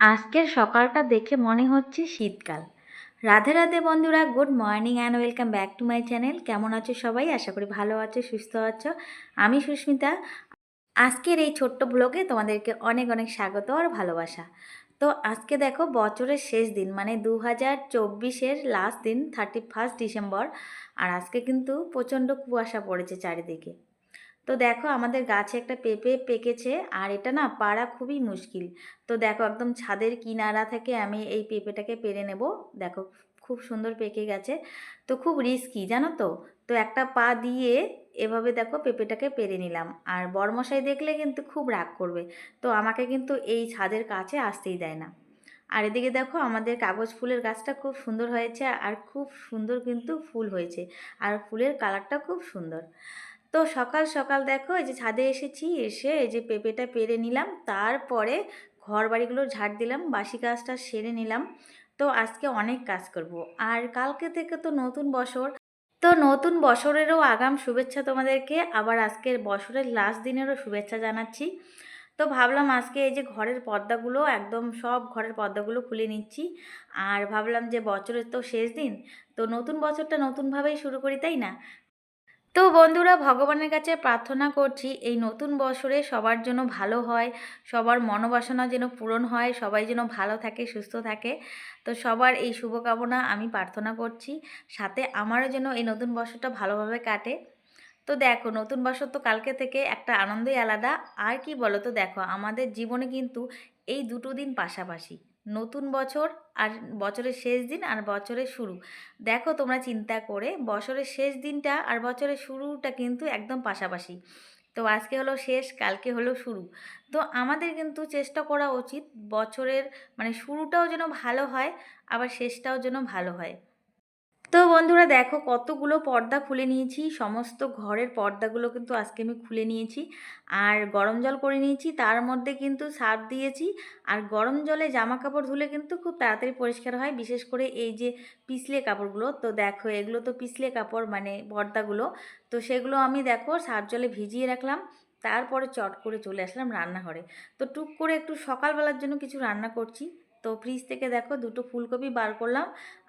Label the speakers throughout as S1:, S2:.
S1: আজকের সকালটা দেখে মনে হচ্ছে শীতকাল। রাধে রাধে বন্ধুরা, good morning and welcome back to my channel. কেমন আছো সবাই? আশা করি ভালো আছো, সুস্থ আছো। আমি সুস্মিতা। আজকের এই ছোট্ট ব্লগে তোমাদেরকে অনেক অনেক স্বাগত আর ভালোবাসা। তো আজকে দেখো বছরের শেষ দিন মানে দু হাজার চব্বিশের লাস্ট দিন থার্টি ফার্স্ট ডিসেম্বর আর আজকে কিন্তু প্রচণ্ড কুয়াশা পড়েছে চারিদিকে। তো দেখো আমাদের গাছে একটা পেঁপে পেকেছে, আর এটা না পাড়া খুবই মুশকিল। তো দেখো একদম ছাদের কিনারা থেকে আমি এই পেঁপেটাকে পেরে নেব। দেখো খুব সুন্দর পেকে গেছে। তো খুব রিস্কি জানো তো? তো একটা পা দিয়ে এভাবে দেখো পেঁপেটাকে পেরে নিলাম। আর বরমশাই দেখলে কিন্তু খুব রাগ করবে। তো আমাকে কিন্তু এই ছাদের কাছে আসতেই দেয় না। আর এদিকে দেখো আমাদের কাগজ ফুলের গাছটা খুব সুন্দর হয়েছে, আর খুব সুন্দর কিন্তু ফুল হয়েছে। আর ফুলের কালারটা খুব সুন্দর। তো সকাল সকাল দেখো এই যে ছাদে এসেছি, এসে এই যে পেঁপেটা পেরে নিলাম, তারপরে ঘর বাড়িগুলো ঝাড় দিলাম, বাসি কাজটা সেরে নিলাম। তো আজকে অনেক কাজ করব। আর কালকে থেকে তো নতুন বছর। তো নতুন বছরেরও আগাম শুভেচ্ছা তোমাদেরকে, আবার আজকের বছরের লাস্ট দিনেরও শুভেচ্ছা জানাচ্ছি। তো ভাবলাম আজকে এই যে ঘরের পর্দাগুলো, একদম সব ঘরের পর্দাগুলো খুলে নিচ্ছি। আর ভাবলাম যে বছরের তো শেষ দিন, তো নতুন বছরটা নতুনভাবেই শুরু করি, তাই না? তো বন্ধুরা, ভগবানের কাছে প্রার্থনা করছি, এই নতুন বছরে সবার জন্য ভালো হয়, সবার মনোবাসনা যেন পূরণ হয়, সবাই যেন ভালো থাকে, সুস্থ থাকে। তো সবার এই শুভকামনা আমি প্রার্থনা করছি, সাথে আমারও যেন এই নতুন বছরটা ভালোভাবে কাটে। তো দেখো, নতুন বছর তো কালকে থেকে একটা আনন্দই আলাদা। আর কি বলো তো, দেখো, আমাদের জীবনে কিন্তু এই দুটো দিন পাশাপাশি। নতুন বছর আর বছরের শেষ দিন আর বছরের শুরু। দেখো তোমরা চিন্তা করে বছরের শেষ দিনটা আর বছরের শুরুটা কিন্তু একদম পাশাপাশি। তো আজকে হলো শেষ, কালকে হলো শুরু। তো আমাদের কিন্তু চেষ্টা করা উচিত বছরের মানে শুরুটাও যেন ভালো হয়, আবার শেষটাও যেন ভালো হয়। তো বন্ধুরা দেখো কতগুলো পর্দা খুলে নিয়েছি, সমস্ত ঘরের পর্দাগুলো কিন্তু আজকে আমি খুলে নিয়েছি। আর গরম জল করে নিয়েছি, তার মধ্যে কিন্তু সার্ফ দিয়েছি। আর গরম জলে জামা কাপড় ধুলে কিন্তু খুব তাড়াতাড়ি পরিষ্কার হয়, বিশেষ করে এই যে পিছলে কাপড়গুলো। তো দেখো, এগুলো তো পিছলে কাপড় মানে পর্দাগুলো। তো সেগুলো আমি দেখো সার জলে ভিজিয়ে রাখলাম, তারপরে চট করে চলে আসলাম রান্নাঘরে। তো টুক করে একটু সকালবেলার জন্য কিছু রান্না করছি। তো ফ্রিজ থেকে দেখো দুটো ফুলকপি বার করলাম,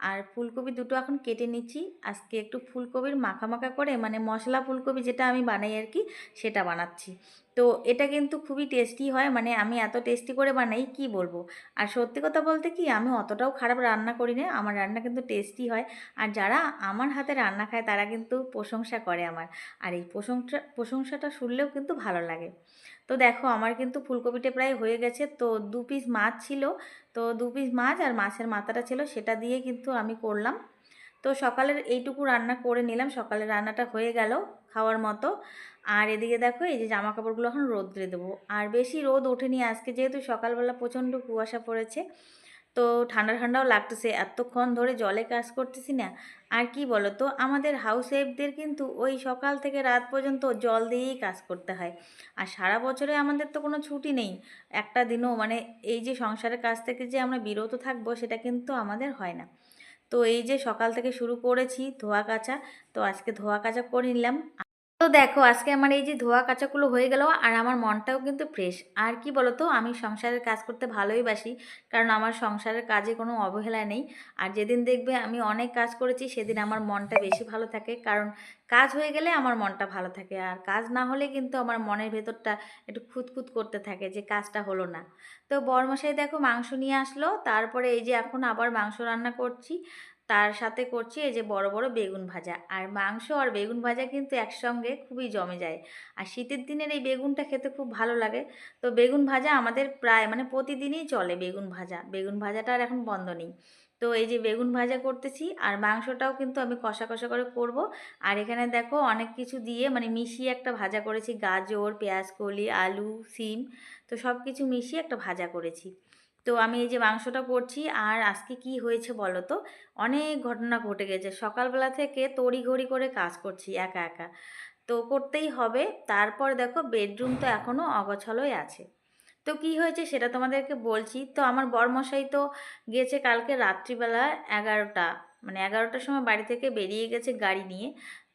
S1: আর ফুলকপি দুটো এখন কেটে নিচ্ছি। আজকে একটু ফুলকপির মাখা মাখা করে মানে মশলা ফুলকপি যেটা আমি বানাই আর কি, সেটা বানাচ্ছি। তো এটা কিন্তু খুবই টেস্টি হয় মানে আমি এত টেস্টি করে বানাই, কি বলব? আর সত্যি কথা বলতে কি, আমি অতটাও খারাপ রান্না করি না, আমার রান্না কিন্তু টেস্টি হয়। আর যারা আমার হাতে রান্না খায়, তারা কিন্তু প্রশংসা করে আমার। আর এই প্রশংসা, প্রশংসাটা শুনলেও কিন্তু ভালো লাগে। তো দেখো আমার কিন্তু ফুলকপিটা প্রায় হয়ে গেছে। তো দু পিস মাছ ছিল। তো দু পিস মাছ আর মাছের মাথাটা ছিল সেটা দিয়ে কিন্তু আমি করলাম। তো সকালের এইটুকু রান্না করে নিলাম। সকালের রান্নাটা হয়ে গেল খাওয়ার মতো। আর এদিকে দেখো এই যে জামা কাপড়গুলো এখন রোদ্রে দেবো। আর বেশি রোদ ওঠেনি আজকে যেহেতু সকালবেলা প্রচণ্ড কুয়াশা পড়েছে। তো ঠান্ডা ঠান্ডাও লাগতেছে, এতক্ষণ ধরে জলে কাজ করতেছি না। আর কি বলো তো আমাদের হাউস ওয়াইফদের কিন্তু ওই সকাল থেকে রাত পর্যন্ত জল দিয়েই কাজ করতে হয়। আর সারা বছরে আমাদের তো কোনো ছুটি নেই। একটা দিনও মানে এই যে সংসারের কাজ থেকে যে আমরা বিরত থাকব, সেটা কিন্তু আমাদের হয় না। তো এই যে সকাল থেকে শুরু করেছি ধোয়া কাচা, তো আজকে ধোয়া কাচা করে নিলাম। তো দেখো, আজকে আমার এই যে ধোয়া কাচাগুলো হয়ে গেল আর আমার মনটাও কিন্তু ফ্রেশ। আর কি বলতো, আমি সংসারের কাজ করতে ভালোই বাসি, কারণ আমার সংসারের কাজে কোনো অবহেলা নেই। আর যেদিন দেখবে আমি অনেক কাজ করেছি, সেদিন আমার মনটা বেশি ভালো থাকে, কারণ কাজ হয়ে গেলে আমার মনটা ভালো থাকে। আর কাজ না হলে কিন্তু আমার মনের ভেতরটা একটু খুঁতখুত করতে থাকে যে কাজটা হলো না। তো বরমশাই দেখো, মাংস নিয়ে আসলো, তারপরে এই যে এখন আবার মাংস রান্না করছি। তার সাথে করছি এই যে বড় বড় বেগুন ভাজা। আর মাংস আর বেগুন ভাজা কিন্তু একসঙ্গে খুবই জমে যায়। আর শীতের দিনের এই বেগুনটা খেতে খুব ভালো লাগে। তো বেগুন ভাজা আমাদের প্রায় মানে প্রতিদিনই চলে বেগুন ভাজা। বেগুন ভাজাটা আর এখন বন্ধ নেই। তো এই যে বেগুন ভাজা করতেছি আর মাংসটাও কিন্তু আমি কষা কষা করে করব। আর এখানে দেখো অনেক কিছু দিয়ে মানে মিশিয়ে একটা ভাজা করেছি। গাজর পেঁয়াজ কলি আলু, সিম, তো সব কিছু মিশিয়ে একটা ভাজা করেছি। তো আমি এই যে মাংসটা করছি, আর আজকে কি হয়েছে বলো তো? অনেক ঘটনা ঘটে গেছে। সকালবেলা থেকে তড়িঘড়ি করে কাজ করছি একা একা। তো করতেই হবে। তারপর দেখো বেডরুম তো এখনও অগছলই আছে। তো কি হয়েছে সেটা তোমাদেরকে বলছি। তো আমার বরমশাই তো গেছে কালকে রাত্রিবেলা এগারোটা মানে এগারোটার সময় বাড়ি থেকে বেরিয়ে গেছে গাড়ি নিয়ে।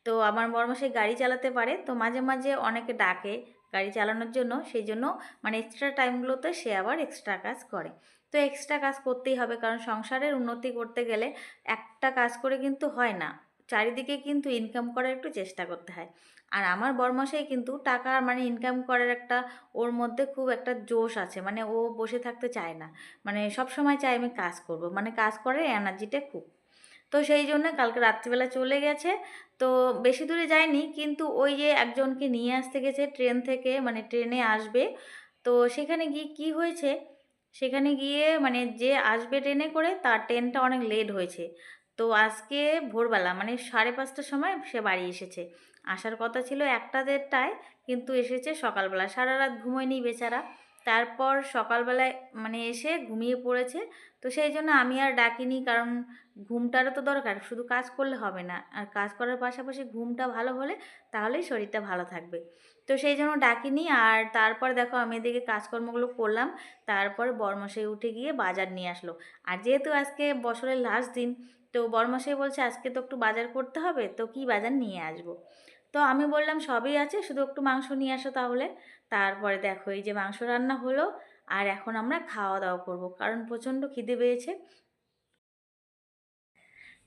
S1: তো আমার বরমশাই গাড়ি চালাতে পারে। তো মাঝে মাঝে অনেকে ডাকে। গাড়ি চালানোর জন্য সেই জন্য মানে এক্সট্রা টাইমগুলোতে সে আবার এক্সট্রা কাজ করে। তো এক্সট্রা কাজ করতেই হবে, কারণ সংসারের উন্নতি করতে গেলে একটা কাজ করে কিন্তু হয় না। চারিদিকে কিন্তু ইনকাম করার একটু চেষ্টা করতে হয়। আর আমার বরমাসাই কিন্তু টাকা মানে ইনকাম করার একটা, ওর মধ্যে খুব একটা জোশ আছে। মানে ও বসে থাকতে চায় না। মানে সব সময় চায় আমি কাজ করব। মানে কাজ করার এনার্জিটা খুব। তো সেই জন্য কালকে রাত্রিবেলা চলে গেছে। তো বেশি দূরে যায়নি, কিন্তু ওই যে একজনকে নিয়ে আসতে গেছে ট্রেন থেকে মানে ট্রেনে আসবে। তো সেখানে গিয়ে কি হয়েছে? সেখানে গিয়ে মানে যে আসবে ট্রেনে করে, তার ট্রেনটা অনেক লেট হয়েছে। তো আজকে ভোরবেলা মানে সাড়ে পাঁচটার সময় সে বাড়ি এসেছে। আসার কথা ছিল একটা দেড়টায়, কিন্তু এসেছে সকালবেলা। সারা রাত ঘুমোয়নি বেচারা। তারপর সকালবেলায় মানে এসে ঘুমিয়ে পড়েছে। তো সেই জন্য আমি আর ডাকিনি কারণ ঘুমটারও তো দরকার, শুধু কাজ করলে হবে না। আর কাজ করার পাশাপাশি ঘুমটা ভালো হলে তাহলেই শরীরটা ভালো থাকবে। তো সেই জন্য ডাকিনি আর তারপর দেখো আমি এদিকে কাজকর্মগুলো করলাম, তারপর বরমশাই উঠে গিয়ে বাজার নিয়ে আসলো। আর যেহেতু আজকে বছরের লাস্ট দিন, তো বরমশাই বলছে আজকে তো একটু বাজার করতে হবে, তো কি বাজার নিয়ে আসব? তো আমি বললাম, সবই আছে, শুধু একটু মাংস নিয়ে আসো তাহলে। তারপরে দেখো, এই যে মাংস রান্না হলো, আর এখন আমরা খাওয়া দাওয়া করব, কারণ প্রচণ্ড খিদে পেয়েছে।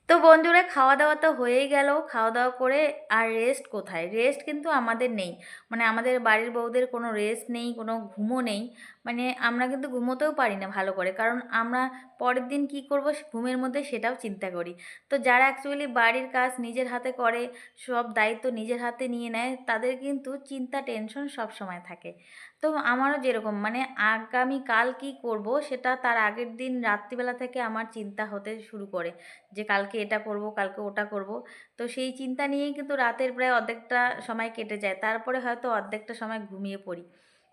S1: তো বন্ধুরা খাওয়া দাওয়া তো হয়েই গেল খাওয়া দাওয়া করে আর রেস্ট কোথায়? রেস্ট কিন্তু আমাদের নেই। মানে আমাদের বাড়ির বউদের কোনো রেস্ট নেই, কোনো ঘুমও নেই। মানে আমরা কিন্তু ঘুমোতেও পারি না ভালো করে। কারণ আমরা পরের দিন কি করব ঘুমের মধ্যে সেটাও চিন্তা করি। তো যারা অ্যাকচুয়ালি বাড়ির কাজ নিজের হাতে করে, সব দায়িত্ব নিজের হাতে নিয়ে নেয়, তাদের কিন্তু চিন্তা টেনশন সব সময় থাকে। তো আমারও যেরকম মানে আগামীকাল কি করব, সেটা তার আগের দিন রাত্রিবেলা থেকে আমার চিন্তা হতে শুরু করে যে কালকে এটা করব, কালকে ওটা করব। তো সেই চিন্তা নিয়েই কিন্তু রাতের প্রায় অর্ধেকটা সময় কেটে যায়। তারপরে হয়তো অর্ধেকটা সময় ঘুমিয়ে পড়ি।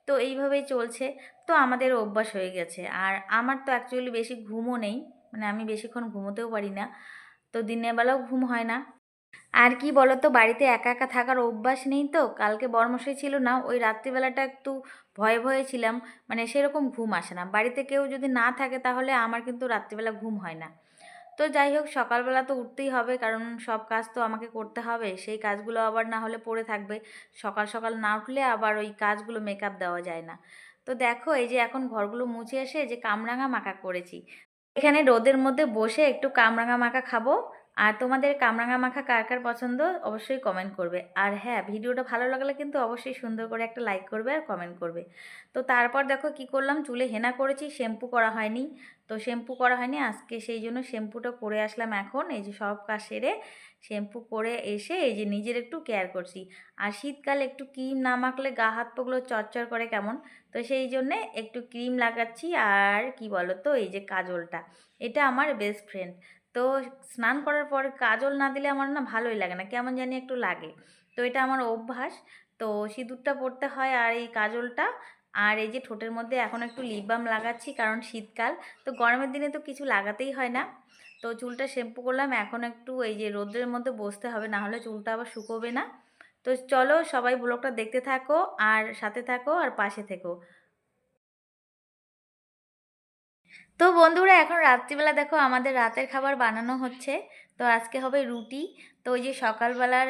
S1: তো এইভাবেই চলছে। তো আমাদের অভ্যাস হয়ে গেছে। আর আমার তো অ্যাকচুয়ালি বেশি ঘুমও নেই। মানে আমি বেশিক্ষণ ঘুমোতেও পারি না। তো দিনের বেলাও ঘুম হয় না। আর কি বলতো, বাড়িতে একা একা থাকার অভ্যাস নেই তো। কালকে বর্মশাই ছিল না, ওই রাত্রিবেলাটা একটু ভয়ে ভয়ে ছিলাম। মানে সেরকম ঘুম আসে না। বাড়িতে কেউ যদি না থাকে তাহলে আমার কিন্তু রাত্রিবেলা ঘুম হয় না। তো যাই হোক, সকালবেলা তো উঠতেই হবে, কারণ সব কাজ তো আমাকে করতে হবে। সেই কাজগুলো আবার না হলে পড়ে থাকবে। সকাল সকাল না উঠলে আবার ওই কাজগুলো মেকআপ দেওয়া যায় না। তো দেখো, এই যে এখন ঘরগুলো মুছে এসে যে কামরাঙা মাখা করেছি। এখানে রোদের মধ্যে বসে একটু কামরাঙা মাখা খাব। আর তোমাদের কামরাঙা মাখা কার কার পছন্দ অবশ্যই কমেন্ট করবে। আর হ্যাঁ ভিডিওটা ভালো লাগলে কিন্তু অবশ্যই সুন্দর করে একটা লাইক করবে আর কমেন্ট করবে। তো তারপর দেখো কি করলাম, চুলে হেনা করেছি শ্যাম্পু করা হয়নি। তো শ্যাম্পু করা হয়নি, আজকে সেই জন্য শ্যাম্পুটা করে আসলাম এখন। এই যে সব কাজ সেরে শ্যাম্পু করে এসে এই যে নিজের একটু কেয়ার করছি। আর শীতকালে একটু ক্রিম না মাখলে গা হাত পাগুলো চরচর করে কেমন? তো সেই জন্যে একটু ক্রিম লাগাচ্ছি। আর কি বলো তো এই যে কাজলটা, এটা আমার বেস্ট ফ্রেন্ড তো স্নান করার পর কাজল না দিলে আমার না ভালোই লাগে না, কেমন জানি একটু লাগে। তো এটা আমার অভ্যাস। তো সিঁদুরটা পরতে হয় আর এই কাজলটা। আর এই যে ঠোঁটের মধ্যে এখন একটু লিপ বাম লাগাচ্ছি কারণ শীতকাল। তো গরমের দিনে তো কিছু লাগাতেই হয় না। তো চুলটা শ্যাম্পু করলাম, এখন একটু এই যে রোদ্রের মধ্যে বসতে হবে, না হলে চুলটা আবার শুকোবে না। তো চলো সবাই ব্লগটা দেখতে থাকো, আর সাথে থাকো, আর পাশে থেকো। তো বন্ধুরা, এখন রাত্রিবেলা দেখো আমাদের রাতের খাবার বানানো হচ্ছে। তো আজকে হবে রুটি। তো ওই যে সকালবেলার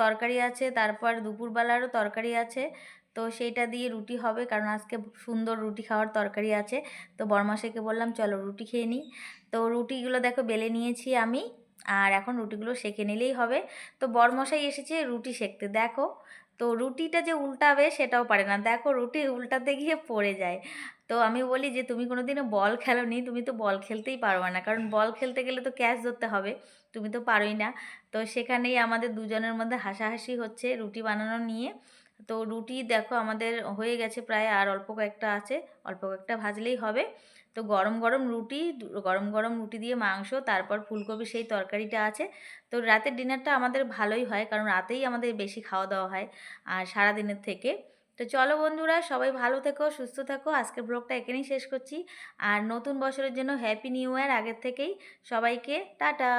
S1: তরকারি আছে, তারপর দুপুরবেলারও তরকারি আছে। তো সেইটা দিয়ে রুটি হবে, কারণ আজকে সুন্দর রুটি খাওয়ার তরকারি আছে। তো বরমাসাইকে বললাম, চলো রুটি খেয়ে নিই। তো রুটিগুলো দেখো বেলে নিয়েছি আমি, আর এখন রুটিগুলো সেঁকে নিলেই হবে। তো বরমশাই এসেছে রুটি সেঁকতে। দেখো, তো রুটিটা যে উল্টাবে সেটাও পারে না। দেখো রুটি উল্টাতে গিয়ে পড়ে যায়। তো আমি বলি যে, তুমি কোনো দিনও বল খেলো নি তুমি তো বল খেলতেই পারবে না। কারণ বল খেলতে গেলে তো ক্যাচ ধরতে হবে, তুমি তো পারোই না। তো সেখানেই আমাদের দুজনের মধ্যে হাসাহাসি হচ্ছে রুটি বানানো নিয়ে। তো রুটি দেখো আমাদের হয়ে গেছে প্রায় আর অল্প কয়েকটা আছে, অল্প কয়েকটা ভাজলেই হবে। তো গরম গরম রুটি, গরম গরম রুটি দিয়ে মাংস, তারপর ফুলকপি সেই তরকারিটা আছে। তো রাতের ডিনারটা আমাদের ভালোই হয়, কারণ রাতেই আমাদের বেশি খাওয়া দাওয়া হয়, আর সারাদিনের থেকে। তো চলো বন্ধুরা, সবাই ভালো থেকো, সুস্থ থাকো। আজকের ব্লগটা এখানেই শেষ করছি। আর নতুন বছরের জন্য হ্যাপি নিউ ইয়ার আগের থেকেই। সবাইকে টাটা!